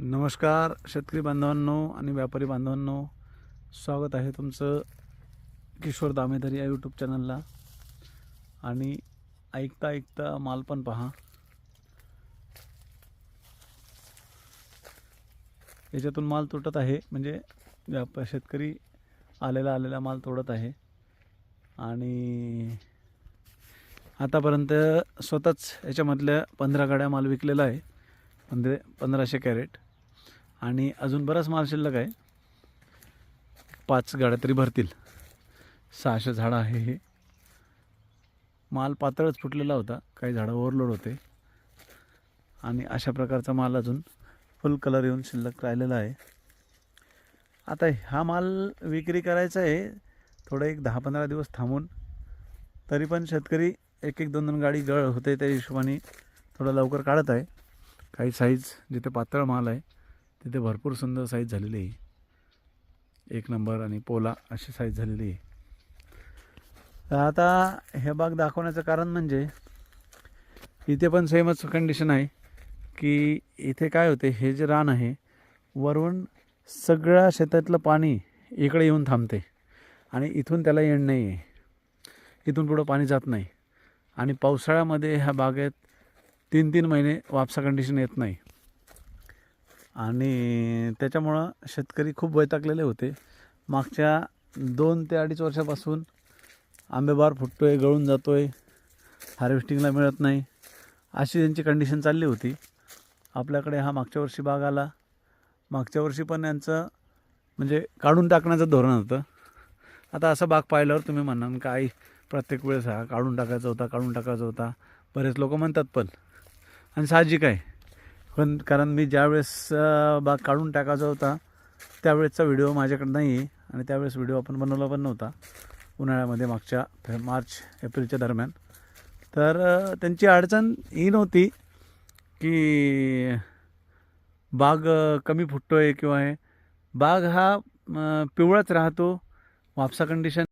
नमस्कार शेतकरी बांधवांनो आणि व्यापारी बांधवांनो. स्वागत आहे तुमचं किशोर दामेदारी या यूट्यूब चॅनलला आणि ऐकता ऐकता माल पण पहा. याच्यातून माल तुटत आहे म्हणजे व्याप शेतकरी आलेला आलेला माल तोडत आहे. आणि आतापर्यंत स्वतःच याच्यामधल्या पंधरा गाड्या माल विकलेला आहे. म्हणजे पंधराशे कॅरेट. आणि अजून बराच माल शिल्लक आहे. पाच गाड्या तरी भरतील. सहाशे झाडं आहे हे. माल पातळच फुटलेला होता. काही झाडं ओव्हरलोड होते. आणि अशा प्रकारचा माल अजून फुल कलर येऊन शिल्लक राहिलेला आहे. आता हा माल विक्री करायचा आहे. थोडं एक दहा पंधरा दिवस थांबून. तरी पण शेतकरी एक एक दोन दोन गाडी गळ होते त्या हिशोबाने थोडं लवकर काढत आहे. काही साईज जिथे पातळ माल आहे तिथे भरपूर सुंदर साईज झालेली आहे. एक नंबर आणि पोला अशी साईज झालेली आहे. तर आता हे बाग दाखवण्याचं कारण म्हणजे इथे पण सेमच कंडिशन आहे की इथे काय होते हे जे रान आहे वरून सगळ्या शेतातलं पाणी इकडे येऊन थांबते आणि इथून त्याला येण नाही आहे इथून पुढं पाणी जात नाही. आणि पावसाळ्यामध्ये ह्या बागेत तीन तीन महिने वापसा कंडिशन येत नाही. आणि त्याच्यामुळं शेतकरी खूप वैतागलेले होते. मागच्या दोन ते अडीच वर्षापासून आंबेबार फुटतो आहे गळून जातो आहे हार्वेस्टिंगला मिळत नाही. अशी त्यांची कंडिशन चालली होती. आपल्याकडे हा मागच्या वर्षी बाग आला. मागच्या वर्षी पण यांचं म्हणजे काढून टाकण्याचं धोरण होतं. आता असं बाग पाहिल्यावर तुम्ही म्हणाल काय प्रत्येक वेळेस हा काढून टाकायचा होता काढून टाकायचा होता. बरेच लोक म्हणतात पण. आणि साहजिक आहे. पण कारण मी ज्यावेळेस बाग काढून टाकायचा होता त्यावेळेसचा व्हिडिओ माझ्याकडे नाही आहे आणि त्यावेळेस व्हिडिओ आपण बनवला पण नव्हता उन्हाळ्यामध्ये मागच्या फे- मार्च एप्रिलच्या दरम्यान. तर त्यांची अडचण ही नव्हती की बाग कमी फुटतो आहे किंवा हे. बाग हा पिवळाच राहतो वापसा कंडिशन